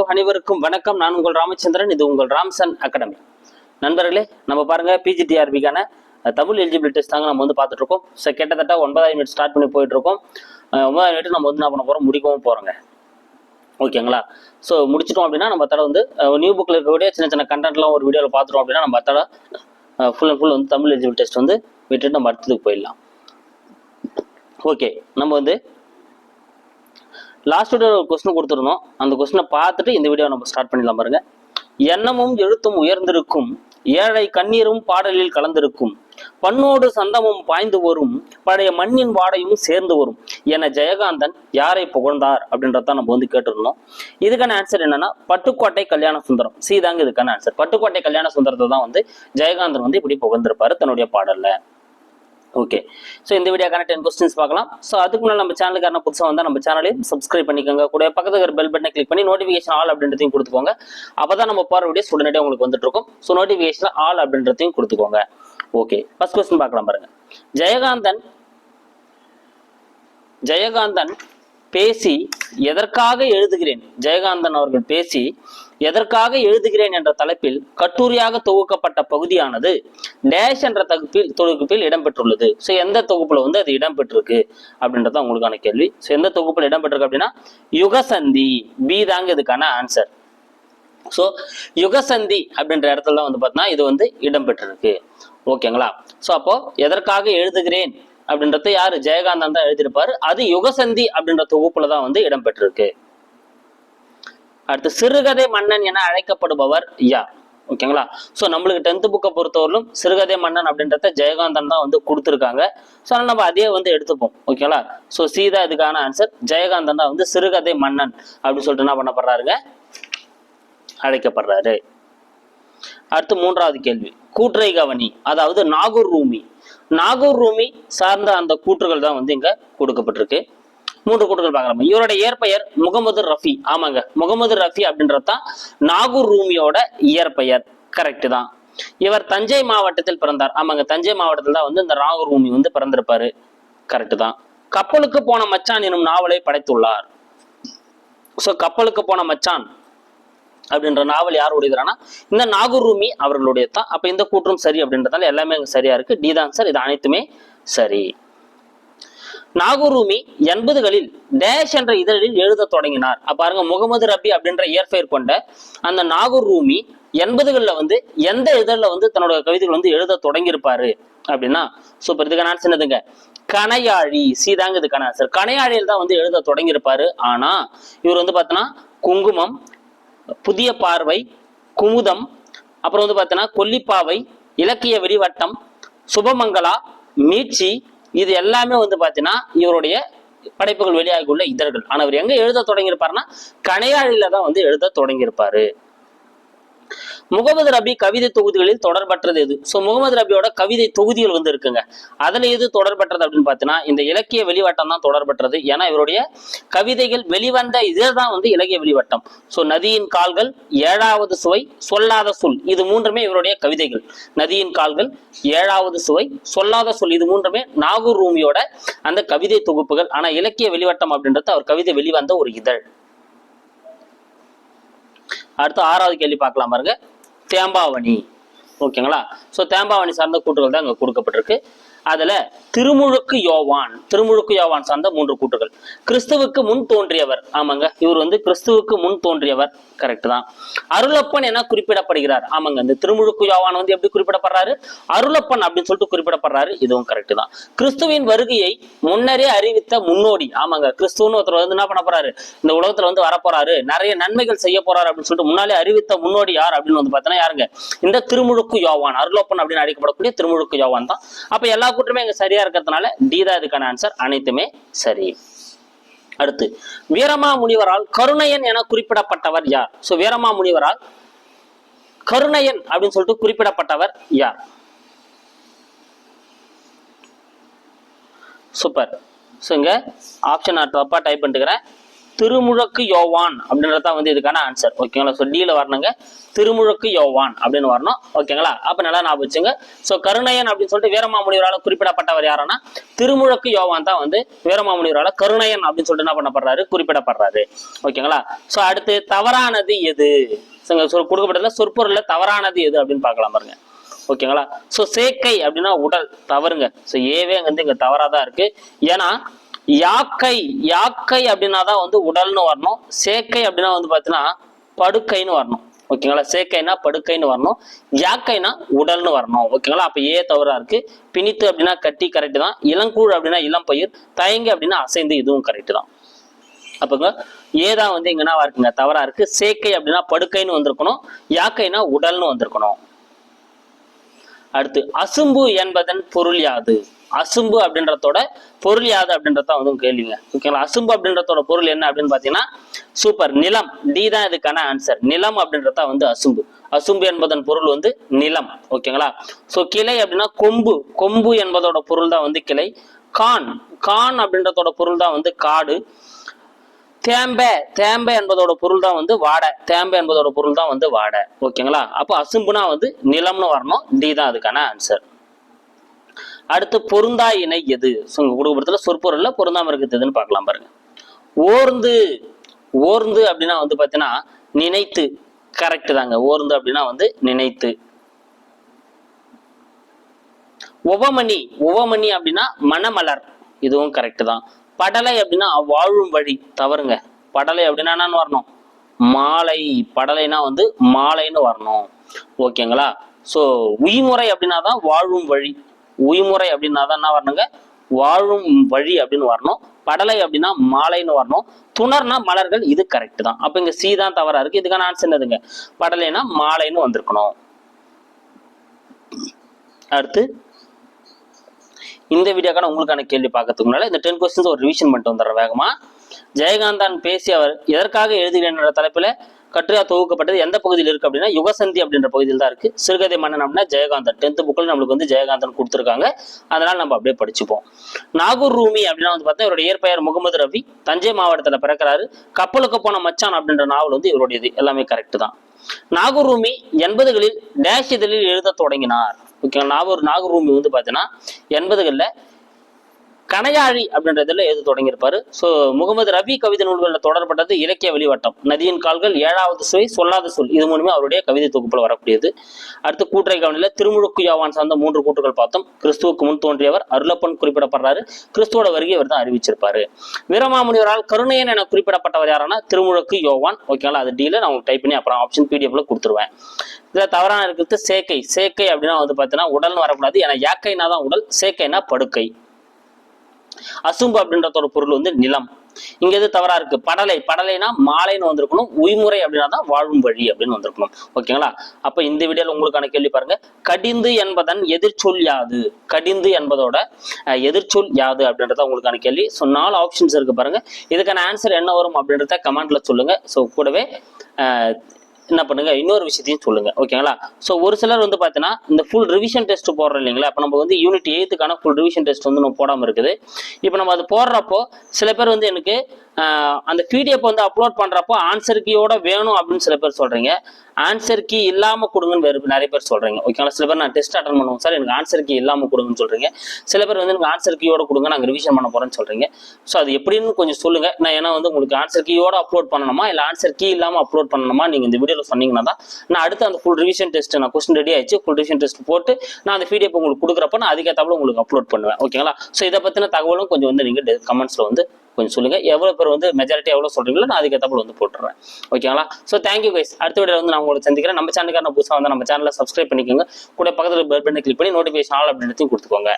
அனைவருக்கும் வணக்கம். நான் உங்கள் ராமச்சந்திரன். இது உங்கள் ராம்சன் அகாடமி. நண்பர்களே நம்ம பாருங்க பிஜிடிஆர்பிக்கான தமிழ் எலிஜிபிலிட்டி டெஸ்ட் தாங்க நம்ம வந்து பார்த்துட்டு இருக்கோம் ஸோ கிட்டத்தட்ட ஒன்பதாயிரம் மினிட் ஸ்டார்ட் பண்ணி போயிட்டு இருக்கோம் ஒன்பதாயிரம் மினிட் நம்ம வந்து என்ன பண்ண போறோம்? முடிக்கவும் போறோங்க. ஓகேங்களா? ஸோ முடிச்சிட்டோம் அப்படின்னா நம்ம தடவை வந்து நியூ புக்கில் இருக்கக்கூடிய சின்ன சின்ன கண்டென்ட்லாம் ஒரு வீடியோவில் பார்த்துட்டோம் அப்படின்னா நம்ம தடவை ஃபுல் அண்ட் ஃபுல் வந்து தமிழ் எலிஜிபிள் டெஸ்ட் வந்து விட்டுட்டு நம்ம அடுத்ததுக்கு போயிடலாம். ஓகே நம்ம வந்து லாஸ்ட் வீடியோ ஒரு கொஸ்டின் கொடுத்துருந்தோம். அந்த கொஸ்டினை பார்த்துட்டு இந்த வீடியோ நம்ம ஸ்டார்ட் பண்ணிடலாம் பாருங்க. எண்ணமும் எழுத்தும் உயர்ந்திருக்கும். ஏழை கண்ணீரும் பாடலில் கலந்திருக்கும். பண்ணோடு சந்தமும் பாய்ந்து வரும். பழைய மண்ணின் வாடையும் சேர்ந்து வரும். என ஜெயகாந்தன் யாரை புகழ்ந்தார் அப்படின்றத நம்ம வந்து கேட்டிருந்தோம். இதுக்கான ஆன்சர் என்னன்னா பட்டுக்கோட்டை கல்யாண சுந்தரம். சீதாங்க இதுக்கான ஆன்சர் பட்டுக்கோட்டை கல்யாண சுந்தரத்தை தான் வந்து ஜெயகாந்தன் வந்து இப்படி புகழ்ந்திருப்பாரு தன்னுடைய பாடல்ல. ஓகே ஸோ இந்த வீடியோக்கான டென் கொஸ்டின்ஸ் பார்க்கலாம். ஸோ அதுக்கு முன்னாடி நம்ம சேனலுக்கான புதுசாக வந்தால் நம்ம சேனலையும் சப்ஸ்கிரைப் பண்ணிக்கோங்க. கூட பக்கத்துல இருக்கிற பெல் பட்டனை கிளிக் பண்ணி நோட்டிஃபிகேஷன் ஆல் அப்படின்றதையும் கொடுத்துக்கோங்க. அப்போ தான் நம்ம போகிற வீடியோஸ் உடனடியாக உங்களுக்கு வந்துட்டு இருக்கும். ஸோ நோட்டிஃபிகேஷன் ஆல் அப்படின்றதையும் கொடுத்துக்கோங்க. ஓகே ஃபர்ஸ்ட் கொஸ்டின் பார்க்கலாம் பாருங்க. ஜெயகாந்தன் ஜெயகாந்தன் பேசி எதற்காக எழுதுகிறேன்? ஜெயகாந்தன் அவர்கள் பேசி எதற்காக எழுதுகிறேன் என்ற தலைப்பில் கட்டுரையாக தொகுக்கப்பட்ட பகுதியானது டேஷ் என்ற தொகுப்பில் தொகுப்பில் இடம்பெற்றுள்ளது. ஸோ எந்த தொகுப்புல வந்து அது இடம்பெற்றிருக்கு அப்படின்றத உங்களுக்கான கேள்வி. ஸோ எந்த தொகுப்புல இடம்பெற்றிருக்கு அப்படின்னா யுகசந்தி பி தாங்க இதுக்கான ஆன்சர் ஸோ யுகசந்தி அப்படின்ற இடத்துல தான் வந்து பார்த்தீங்கன்னா இது வந்து இடம்பெற்றிருக்கு. ஓகேங்களா ஸோ அப்போ எதற்காக எழுதுகிறேன் அப்படின்றத யாரு? ஜெயகாந்தன் தான் எழுதியிருப்பாரு. அது யுகசந்தி அப்படின்ற தொகுப்புல தான் வந்து இடம்பெற்றிருக்கு. அடுத்து சிறுகதை மன்னன் என அழைக்கப்படுபவர் யார் ஓகேங்களா ஸோ நம்மளுக்கு டென்த் புக்கை பொறுத்தவரையிலும் சிறுகதை மன்னன் அப்படின்றத ஜெயகாந்தன் தான் வந்து கொடுத்துருக்காங்க. ஸோ அதனால் நம்ம அதே வந்து எடுத்துப்போம். ஓகேங்களா ஸோ சீதா இதுக்கான ஆன்சர் ஜெயகாந்தன் தான் வந்து சிறுகதை மன்னன் அப்படின்னு சொல்லிட்டு என்ன பண்ணப்படுறாருங்க? அழைக்கப்படுறாரு. அடுத்து மூன்றாவது கேள்வி. கூற்றை கவனி அதாவது நாகூர் ரூமி. நாகூர் ரூமி சார்ந்த அந்த கூற்றுகள் தான் வந்து இங்க கொடுக்கப்பட்டிருக்கு. மூன்று கூட்டங்கள் பார்க்கலாம்? இவரோட இயற்பெயர் முகமது ரஃபி. ஆமாங்க. முகமது ரஃபி அப்படின்றது தான் நாகூர் ரூமியோட இயற்பெயர். கரெக்ட் தான். இவர் தஞ்சை மாவட்டத்தில் பிறந்தார். ஆமாங்க. தஞ்சை மாவட்டத்தில் தான் வந்து இந்த நாகூர் ரூமி வந்து பிறந்திருப்பாரு. கரெக்ட் தான். கப்பலுக்கு போன மச்சான் எனும் நாவலை படைத்துள்ளார். ஸோ கப்பலுக்கு போன மச்சான் அப்படின்ற நாவல் யாருடையதுனா இந்த நாகூர் ரூமி அவர்களுடைய தான். அப்ப இந்த கூற்றும் சரி அப்படின்றதால எல்லாமே அங்க சரியா இருக்கு. டி தான் சார் இது அனைத்துமே சரி. நாகூர் ரூமி எண்பதுகளில் டேஷ் என்ற இதழில் எழுத தொடங்கினார். பாருங்க முகமது ரபி அப்படின்ற இயற்பெயர் கொண்ட அந்த நாகூர் ரூமி எண்பதுகளில் வந்து எந்த இதழில் வந்து தன்னோட கவிதைகள் வந்து எழுத தொடங்கியிருப்பாரு அப்படின்னா சூப்பர் இதுக்கு நான் சின்னதுங்க கனையாழி சீதாங்க இதுக்கான சார் கனையாழியில் தான் வந்து எழுத தொடங்கியிருப்பாரு. ஆனா இவர் வந்து பார்த்தோன்னா குங்குமம் புதிய பார்வை குமுதம் அப்புறம் வந்து பார்த்தோன்னா கொல்லிப்பாவை இலக்கிய வெடிவட்டம் சுபமங்களா மீட்சி இது எல்லாமே வந்து பார்த்தீங்கன்னா இவருடைய படைப்புகள் வெளியாகி உள்ள இதழ்கள். ஆனால் அவர் எங்க எழுத தொடங்கியிருப்பாருன்னா கனையாழியில தான் வந்து எழுத தொடங்கியிருப்பாரு. முகமது ரபி கவிதை தொகுதிகளில் தொடர்பற்றது எது? ஸோ முகமது ரபியோட கவிதை தொகுதிகள் வந்து இருக்குங்க. அதுல எது தொடர்பற்றது அப்படின்னு பார்த்தீங்கன்னா இந்த இலக்கிய வெளிவட்டம் தான் தொடர்பற்றது. ஏன்னா இவருடைய கவிதைகள் வெளிவந்த இதுதான் வந்து இலக்கிய வெளிவட்டம். ஸோ நதியின் கால்கள் ஏழாவது சுவை சொல்லாத சொல். இது மூன்றுமே இவருடைய கவிதைகள். நதியின் கால்கள் ஏழாவது சுவை சொல்லாத சொல். இது மூன்றுமே நாகூர் ரூமியோட அந்த கவிதை தொகுப்புகள். ஆனா இலக்கிய வெளிவட்டம் அப்படின்றது அவர் கவிதை வெளிவந்த ஒரு இதழ். அடுத்து ஆறாவது கேள்வி பார்க்கலாம் பாருங்க. தேம்பாவணி. ஓகேங்களா? ஸோ தேம்பாவணி சார்ந்த கூற்றுகள் தான் அங்கே கொடுக்கப்பட்டிருக்கு. அதுல திருமுழுக்கு யோவான் திருமுழுக்கு யோவான் சார்ந்த மூன்று கூற்றுகள். கிறிஸ்துவுக்கு முன் தோன்றியவர். ஆமாங்க. இவர் வந்து கிறிஸ்துவுக்கு முன் தோன்றியவர். கரெக்ட் தான். அருளப்பன் என குறிப்பிடப்படுகிறார். ஆமாங்க. இந்த திருமுழுக்கு யோவான் வந்து எப்படி குறிப்பிடப்படுறாரு? அருளப்பன் அப்படின்னு சொல்லிட்டு குறிப்பிடப்படுறாரு. இதுவும் கரெக்ட் தான். கிறிஸ்துவின் வருகையை முன்னரே அறிவித்த முன்னோடி. ஆமாங்க. கிறிஸ்துவன்னு ஒருத்தர் வந்து என்ன பண்ண போறாரு? இந்த உலகத்துல வந்து வரப்போறாரு நிறைய நன்மைகள் செய்ய போறாரு அப்படின்னு சொல்லிட்டு முன்னாலே அறிவித்த முன்னோடி யார் அப்படின்னு வந்து பார்த்தோன்னா யாருங்க? இந்த திருமுழுக்கு யோவான். அருளப்பன் அப்படின்னு அழைக்கப்படக்கூடிய திருமுழுக்கு யோவான் தான். அப்ப எல்லா கூற்றுமே இங்க சரியா இருக்கிறதுனால டி தான் இதுக்கான ஆன்சர் அனைத்துமே சரி. அடுத்து வீரமா முனிவரால் கருணையன் என குறிப்பிடப்பட்டவர் யார்? சோ வீரமா முனிவரால் கருணையன் அப்படின்னு சொல்லிட்டு குறிப்பிடப்பட்டவர் யார்? சூப்பர் ஸோ இங்க ஆப்ஷன் நான் தப்பா டைப் பண்ணிட்டுக்கிறேன் திருமுழக்கு யோவான் அப்படின்றது தான் வந்து இதுக்கான ஆன்சர் ஓகேங்களா ஸோ டீல வரணுங்க. திருமுழக்கு யோவான் அப்படின்னு வரணும். ஓகேங்களா அப்போ நல்லா ஞாபகம் வச்சுங்க. ஸோ கருணையன் அப்படின்னு சொல்லிட்டு வீரமாமுனிவரால் குறிப்பிடப்பட்டவர் யாருன்னா திருமுழக்கு யோவான் தான் வந்து வீரமாமுனிவரால் கருணையன் அப்படின்னு சொல்லிட்டு என்ன பண்ணப்படுறாரு? குறிப்பிடப்படுறாரு. ஓகேங்களா ஸோ அடுத்து தவறானது எது? கொடுக்கப்பட்டதுல சொற்பொருள்ல தவறானது எது அப்படின்னு பார்க்கலாம் பாருங்க. ஓகேங்களா ஸோ சேக்கை அப்படின்னா உடல் தவறுங்க. ஸோ ஏவே வந்து இங்க தவறாதான் இருக்கு. ஏன்னா யாக்கை யாக்கை அப்படின்னா தான் வந்து உடல்னு வரணும். சேக்கை அப்படின்னா வந்து பார்த்தீங்கன்னா படுக்கைன்னு வரணும். ஓகேங்களா சேக்கைனா படுக்கைன்னு வரணும். யாக்கைனா உடல்னு வரணும். ஓகேங்களா அப்போ ஏ தவறா இருக்கு. பிணித்து அப்படின்னா கட்டி கரெக்ட் தான். இளங்கூழ் அப்படின்னா இளம் பயிர் தயங்கு அப்படின்னா அசைந்து இதுவும் கரெக்ட் தான். அப்போங்க ஏதான் வந்து எங்கன்னா இருக்குங்க? தவறா இருக்கு. சேக்கை அப்படின்னா படுக்கைன்னு வந்திருக்கணும். யாக்கைனா உடல்னு வந்திருக்கணும். அடுத்து அசும்பு என்பதன் பொருள் யாது? அசும்பு அப்படின்றதோட பொருள் யாது அப்படின்றத வந்து கேள்விங்க. ஓகேங்களா அசும்பு அப்படின்றதோட பொருள் என்ன அப்படின்னு பாத்தீங்கன்னா சூப்பர் நிலம். டி தான் இதுக்கான ஆன்சர் நிலம் அப்படின்றத வந்து அசும்பு. அசும்பு என்பதன் பொருள் வந்து நிலம். ஓகேங்களா சோ கிளை அப்படின்னா கொம்பு. கொம்பு என்பதோட பொருள் தான் வந்து கிளை. கான். கான் அப்படின்றதோட பொருள் தான் வந்து காடு. தேம்பை. தேம்பை என்பதோட பொருள் தான் வந்து வாடை. தேம்பை என்பதோட பொருள் தான் வந்து வாடை. ஓகேங்களா அப்போ அசும்புனா வந்து நிலம்னு வரணும். டி தான் அதுக்கான ஆன்சர் அடுத்து பொருந்தா இணை எது? குடும்பத்துல சொற்பொருள்ல பொருந்தாம இருக்குதுன்னு பார்க்கலாம் பாருங்க. ஓர்ந்து ஓர்ந்து அப்படின்னா வந்து பாத்தீங்கன்னா நினைத்து. கரெக்ட் தாங்க. ஓர்ந்து அப்படின்னா வந்து நினைத்து. உவமணி உவமணி அப்படின்னா மணமலர் இதுவும் கரெக்ட் தான். படலை அப்படின்னா வாழும் வழி. தவறுங்க. படலை அப்படின்னா என்னன்னு வரணும்? மாலை. படலைனா வந்து மாலைன்னு வரணும். ஓகேங்களா? ஸோ உயிர்முறை அப்படின்னா தான் வாழும் வழி. உய்முறை அப்படின்னா தான் என்ன வரணுங்க? வாழும் வழி அப்படின்னு வரணும். படலை அப்படின்னா மாலைன்னு வரணும். துணர்னா மலர்கள் இது கரெக்ட் தான். அப்ப இங்க சி தான் தவறா இருக்கு. இதுக்கான ஆன்சர் என்னதுங்க? படலைனா மாலைன்னு வந்திருக்கணும். அடுத்து இந்த வீடியோக்கான உங்களுக்கான கேள்வி பார்க்கறதுக்கு முன்னால இந்த டென் கொஸ்டின்ஸ் ஒரு ரிவிஷன் பண்ணிட்டு வந்துடுற வேகமா. ஜெயகாந்தான் பேசி அவர் எதற்காக எழுதுகிறேன் என்ற தலைப்புல கட்டுரையா தொகுக்கப்பட்டது எந்த பகுதியில் இருக்கு அப்படின்னா யுகசந்தி அப்படின்ற பகுதியில் தான் இருக்கு. சிறுகதை மன்னன் அப்படின்னா ஜெயகாந்தன் டென்த் புக்கில் நம்மளுக்கு வந்து ஜெயகாந்தன் கொடுத்துருக்காங்க. அதனால நம்ம அப்படியே படிச்சுப்போம். நாகூர் ரூமி அப்படின்னா வந்து பார்த்தா இவருடைய இயற்பெயர் முகமது ரவி தஞ்சை மாவட்டத்துல பிறக்கிறாரு. கப்பலுக்கு போன மச்சான் அப்படின்ற நாவல் வந்து இவருடையது. எல்லாமே கரெக்ட் தான். நாகூர் ரூமி எண்பதுகளில் டேஷ் இதழில் எழுத தொடங்கினார். ஓகே நாகூர் நாகூர் ரூமி வந்து பார்த்தீங்கன்னா எண்பதுகளில் கணையாழி அப்படின்றதுல எது தொடங்கியிருப்பாரு. ஸோ முகமது ரவி கவிதை நூல்களில் தொடரப்பட்டது இலக்கிய வெளிவட்டம். நதியின் கால்கள் ஏழாவது சுவை சொல்லாத சொல். இது மூலமே அவருடைய கவிதை தொகுப்பில் வரக்கூடியது. அடுத்து கூற்றை கவனியில் திருமுழுக்கு யாவான் சார்ந்த மூன்று கூற்றுகள் பார்த்தோம். கிறிஸ்துவுக்கு முன் தோன்றியவர் அருளப்பன் குறிப்பிடப்படுறாரு. கிறிஸ்துவோட வருகை இவர் தான் அறிவிச்சிருப்பாரு. வீரமாமுனிவரால் கருணையன் என குறிப்பிடப்பட்டவர் யாருன்னா திருமுழுக்கு யோவான். ஓகேங்களா அது டீல நான் உங்களுக்கு டைப் பண்ணி அப்புறம் ஆப்ஷன் பிடிஎஃப்ல கொடுத்துருவேன். இதில் தவறான இருக்கிறது சேக்கை. சேக்கை அப்படின்னா வந்து பார்த்தீங்கன்னா உடல்னு வரக்கூடாது. ஏன்னா யாக்கைனா தான் உடல் சேக்கைனா படுக்கை. அசும்பு அப்படின்றதோட பொருள் வந்து நிலம். இங்க எது தவறா இருக்கு? படலை. படலைனா மாலைன்னு வந்திருக்கணும். உய்முறை அப்படின்னா தான் வாழும் வழி அப்படின்னு வந்திருக்கணும். ஓகேங்களா? அப்ப இந்த வீடியோல உங்களுக்கான கேள்வி பாருங்க. கடிந்து என்பதன் எதிர்ச்சொல் யாது? கடிந்து என்பதோட எதிர்ச்சொல் யாது அப்படின்றத உங்களுக்கான கேள்வி. ஸோ நாலு ஆப்ஷன்ஸ் இருக்கு பாருங்க. இதுக்கான ஆன்சர் என்ன வரும் அப்படின்றத கமெண்ட்ல சொல்லுங்க. ஸோ கூடவே ஆஹ் என்ன பண்ணுங்க? இன்னொரு விஷயத்தையும் சொல்லுங்க. ஓகேங்களா ஸோ ஒரு சிலர் வந்து பார்த்தீங்கன்னா இந்த ஃபுல் ரிவிஷன் டெஸ்ட் போடுறோம் இல்லைங்களா? இப்போ நம்ம வந்து யூனிட் எயித்துக்கான ஃபுல் ரிவிஷன் டெஸ்ட் வந்து நம்ம போடாமல் இருக்குது. இப்போ நம்ம அது போடுறப்போ சில பேர் வந்து எனக்கு அந்த பிடிஎஃப் வந்து அப்லோட் பண்ணுறப்போ ஆன்சர் கீயோட வேணும் அப்படின்னு சில பேர் சொல்கிறீங்க ஆன்சர் கீ இல்லாமல் கொடுங்கன்னு வேறு நிறைய பேர் சொல்கிறீங்க ஓகேங்களா சில பேர் நான் டெஸ்ட் அட்டன் பண்ணுவோம் சார் எனக்கு ஆன்சர் கீ இல்லாமல் கொடுங்கன்னு சொல்கிறீங்க சில பேர் வந்து எனக்கு ஆன்சர் கீயோட கொடுங்க நாங்கள் ரிவிஷன் பண்ண போகிறேன்னு சொல்கிறீங்க ஸோ அது எப்படின்னு கொஞ்சம் சொல்லுங்கள் நான் ஏன்னா வந்து உங்களுக்கு ஆன்சர் கீயோட அப்லோட் பண்ணணுமா இல்லை ஆன்சர் கீ இல்லாமல் அப்லோட் பண்ணணுமா நீங்கள் இந்த வீடியோவில் சொன்னீங்கன்னா தான் நான் அடுத்து அந்த ஃபுல் ரிவிஷன் டெஸ்ட் நான் கொஸ்டின் ரெடி ஆயிடுச்சு ஃபுல் ரிவிஷன் டெஸ்ட் போட்டு நான் அந்த பிடிஎஃப் உங்களுக்கு கொடுக்குறப்ப நான் அதுக்கேற்றாப்புல உங்களுக்கு அப்லோட் பண்ணுவேன். ஓகேங்களா ஸோ இதை பற்றின தகவலும் கொஞ்சம் வந்து நீங்கள் கமெண்ட்ஸில் வந்து கொஞ்சம் சொல்லுங்க. எவ்வளோ பேர் வந்து மெஜாரிட்டி எவ்வளோ சொல்கிறீங்களோ நான் அதுக்கேற்றாப்புல வந்து போட்டுறேன். ஓகேங்களா ஸோ தேங்க்யூ கைஸ் அடுத்த வீடியோ வந்து நான் உங்களை சந்திக்கிறேன். நம்ம சேனலுக்கான புதுசாக வந்து நம்ம சேனலை சப்ஸ்கிரைப் பண்ணிக்கோங்க. கூட பக்கத்தில் பெல் பண்ணி கிளிக் பண்ணி நோட்டிஃபிகேஷன் ஆல் அப்படின்றதையும் கொடுத்துக்கோங்க.